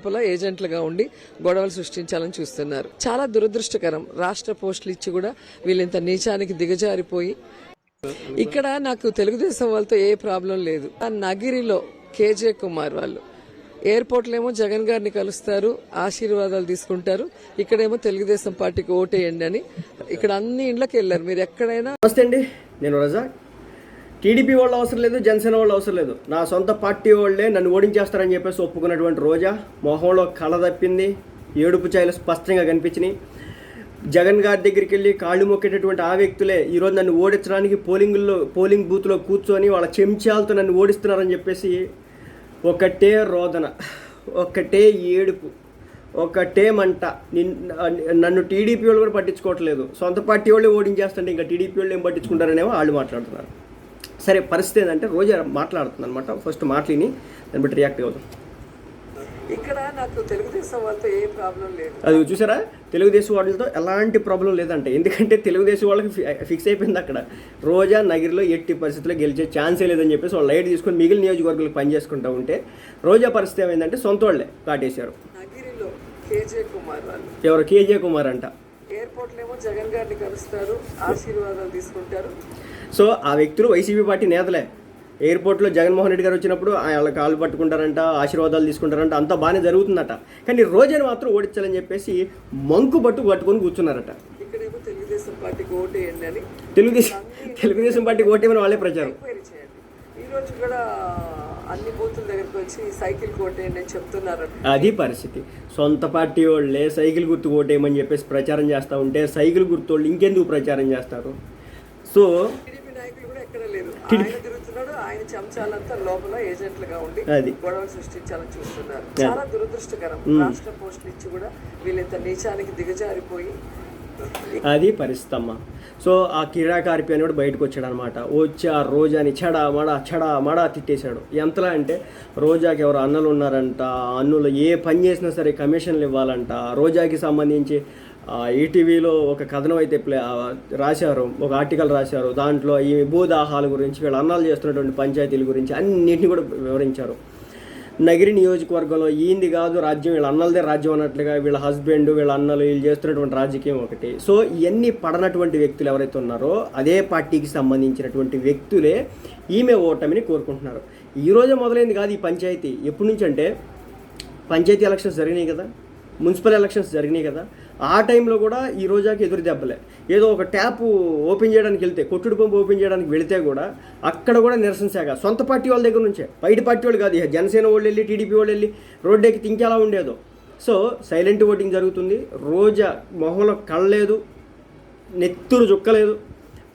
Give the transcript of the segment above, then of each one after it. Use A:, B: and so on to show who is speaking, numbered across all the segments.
A: లోపల ఏజెంట్లుగా ఉండి గొడవలు సృష్టించాలని చూస్తున్నారు. చాలా దురదృష్టకరం. రాష్ట్ర పోస్టులు ఇచ్చి కూడా వీళ్ళంత నీచానికి దిగజారిపోయి ఇక్కడ నాకు తెలుగుదేశం వాళ్ళతో ఏ ప్రాబ్లం లేదు. ఆ నగిరిలో కేజే కుమార్ వాళ్ళు. ఎయిర్పోర్ట్లేమో ఏమో జగన్ గారిని కలుస్తారు ఆశీర్వాదాలు తీసుకుంటారు. ఇక్కడేమో తెలుగుదేశం పార్టీకి ఓటేయండి అని. ఇక్కడ అన్ని ఇండ్లకి వెళ్ళారు. మీరు ఎక్కడైనా
B: నమస్తే అండి. నేను రజాక్. టీడీపీ వాళ్ళు అవసరం లేదు జనసేన వాళ్ళు అవసరం లేదు. నా సొంత పార్టీ వాళ్ళే నన్ను ఓడించేస్తారని చెప్పేసి ఒప్పుకున్నటువంటి రోజా మొహంలో కళ తప్పింది ఏడుపు ఛాయలు స్పష్టంగా కనిపించినాయి. జగన్ గారి దగ్గరికి వెళ్ళి కాళ్ళు మొక్కేటటువంటి ఆ వ్యక్తులే ఈరోజు నన్ను ఓడించడానికి పోలింగ్లో పోలింగ్ బూత్లో కూర్చొని వాళ్ళ చెంచాలతో నన్ను ఓడిస్తున్నారని చెప్పేసి ఒకటే రోదన ఒకటే ఏడుపు ఒకటే మంట. నిన్ నన్ను టీడీపీ వాళ్ళు కూడా పట్టించుకోవట్లేదు. సొంత పార్టీ వాళ్ళే ఓడించేస్తుంటే ఇంకా టీడీపీ వాళ్ళు ఏం పట్టించుకుంటారనేమో వాళ్ళు మాట్లాడుతున్నారు. సరే పరిస్థితి ఏంటంటే రోజా మాట్లాడుతుంది అనమాట ఫస్ట్ మాటలిని దాన్ని బట్టి రియాక్ట్ అవుతాం
A: ఇక్కడ నాకు తెలుగుదేశం వాళ్ళతో ఏ ప్రాబ్లం లేదు.
B: అది చూసారా? తెలుగుదేశం వాళ్ళతో ఎలాంటి ప్రాబ్లం లేదంటే ఎందుకంటే తెలుగుదేశం వాళ్ళకి ఫిక్స్ అయిపోయింది అక్కడ. రోజా నగిరిలో ఎట్టి పరిస్థితుల్లో గెలిచే ఛాన్సే లేదని చెప్పేసి వాళ్ళు లైట్ తీసుకొని మిగిలిన నియోజకవర్గాలకు పనిచేసుకుంటూ ఉంటే రోజా పరిస్థితి ఏమైందంటే సొంత వాళ్ళే కాటేశారు.
A: నగిరిలో కేజే కుమార్ వాళ్ళు.
B: ఎవరు? కేజే కుమార్ అంట.
A: జగన్ గారిని కలుస్తారు ఆశీర్వాదాలు తీసుకుంటారు.
B: సో ఆ వ్యక్తులు వైసీపీ పార్టీ నేతలే. ఎయిర్పోర్ట్లో జగన్మోహన్ రెడ్డి గారు వచ్చినప్పుడు వాళ్ళ కాళ్ళు పట్టుకుంటారంట ఆశీర్వాదాలు తీసుకుంటారంట అంతా బాగానే జరుగుతుందట. కానీ రోజుని మాత్రం ఓడించాలని చెప్పేసి మంకు పట్టు పట్టుకొని కూర్చున్నారట.
A: తెలుగుదేశం పార్టీకి ఓటేయండి అని
B: తెలుగుదేశం తెలుగుదేశం పార్టీకి ఓటేమని వాళ్ళే ప్రచారం.
A: కూడా అన్ని బూతుల దగ్గరికి వచ్చి సైకిల్ కోటేయండి అని చెప్తున్నారు
B: అది పరిస్థితి. సొంత పార్టీ వాళ్ళే సైకిల్ గుర్తు ఓటేయమని చెప్పేసి ప్రచారం చేస్తూ ఉంటే సైకిల్ గుర్తు వాళ్ళు ఇంకెందుకు ప్రచారం చేస్తారు? సో
A: టీడీపీ నాయకులు కూడా ఎక్కడ లేరు ఆయన తిరుగుతున్నాడు ఆయన చెంచాలంతా లోపల ఏజెంట్లుగా ఉండి
B: అది.
A: గొడవలు సృష్టించాలని చూస్తున్నారు. చాలా దురదృష్టకరం. రాష్ట్ర పోస్టులు ఇచ్చి కూడా వీళ్ళంత నీచానికి దిగజారిపోయి
B: అది పరిస్థితి అమ్మ సో ఆ కిరాకారిపి అని కూడా బయటకు వచ్చాడు అనమాట వచ్చి ఆ రోజాని చెడా మడ చెడా మడా తిట్టేశాడు. ఎంతలా అంటే రోజాకి ఎవరు అన్నలు ఉన్నారంట అన్నులు ఏ పని చేసినా సరే కమిషన్లు ఇవ్వాలంట. రోజాకి సంబంధించి ఈటీవీలో ఒక కథనం అయితే ప్లే రాశారు ఒక ఆర్టికల్ రాశారు. దాంట్లో ఈ భూదాహాల గురించి వీళ్ళ అన్నాలు చేస్తున్నటువంటి పంచాయతీల గురించి అన్నింటిని కూడా వివరించారు. నగిరి నియోజకవర్గంలో ఈంది కాదు రాజ్యం వీళ్ళ అన్నలదే రాజ్యం అన్నట్లుగా వీళ్ళ హస్బెండ్ వీళ్ళ అన్నలు వీళ్ళు చేస్తున్నటువంటి రాజకీయం ఒకటి. సో ఇవన్నీ పడనటువంటి వ్యక్తులు ఎవరైతే ఉన్నారో అదే పార్టీకి సంబంధించినటువంటి వ్యక్తులే ఈమె ఓటమిని కోరుకుంటున్నారు. ఈ రోజే మొదలైంది కాదు ఈ పంచాయతీ. ఎప్పటి నుంచి అంటే పంచాయతీ ఎలక్షన్స్ జరిగినాయి కదా. మున్సిపల్ ఎలక్షన్స్ జరిగినాయి కదా ఆ టైంలో కూడా ఈ రోజాకి ఎదురు దెబ్బలే. ఏదో ఒక ట్యాప్ ఓపెన్ చేయడానికి వెళ్తే కొట్టుడు పంపు ఓపెన్ చేయడానికి వెళితే కూడా అక్కడ కూడా నిరసన శాఖ సొంత పార్టీ వాళ్ళ దగ్గర నుంచే. బయట పార్టీ వాళ్ళు కాదు జనసేన వాళ్ళు వెళ్ళి టీడీపీ వాళ్ళు వెళ్ళి రోడ్డెక్కి ఇంకెలా ఉండేదో. సో సైలెంట్ ఓటింగ్ జరుగుతుంది. రోజా మొహంలో కళ్ళలేదు నెత్తురు చుక్కలేదు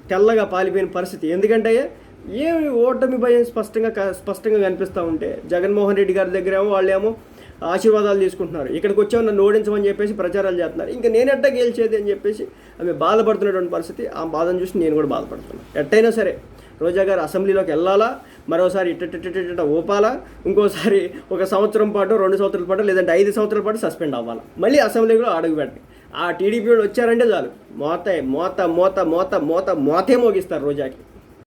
B: తెల్లగా పాలిపోయిన పరిస్థితి. ఎందుకంటే ఏమి ఓటమి భయం స్పష్టంగా క- స్పష్టంగా కనిపిస్తూ ఉంటే జగన్మోహన్ రెడ్డి గారి దగ్గరేమో వాళ్ళేమో ఆశీర్వాదాలు తీసుకుంటున్నారు. ఇక్కడికి వచ్చే నన్ను ఓడించమని చెప్పేసి ప్రచారాలు చేస్తున్నారు. ఇంకా నేను ఎట్టా గెలిచేది అని చెప్పేసి ఆమె బాధపడుతున్నటువంటి పరిస్థితి ఆ బాధను చూసి నేను కూడా బాధపడుతున్నాను ఎట్టయినా సరే రోజా గారు అసెంబ్లీలోకి వెళ్ళాలా? మరోసారి ఇట్ట ఊపాలా? ఇంకోసారి ఒక సంవత్సరం పాటు రెండు సంవత్సరాల పాటు లేదంటే ఐదు సంవత్సరాల పాటు సస్పెండ్ అవ్వాలా? మళ్ళీ అసెంబ్లీలో అడుగు పెట్టండి. ఆ టీడీపీ వాళ్ళు వచ్చారంటే చాలు. మోత మోత మోత మోత మోత మోతే మోగిస్తారు రోజాకి.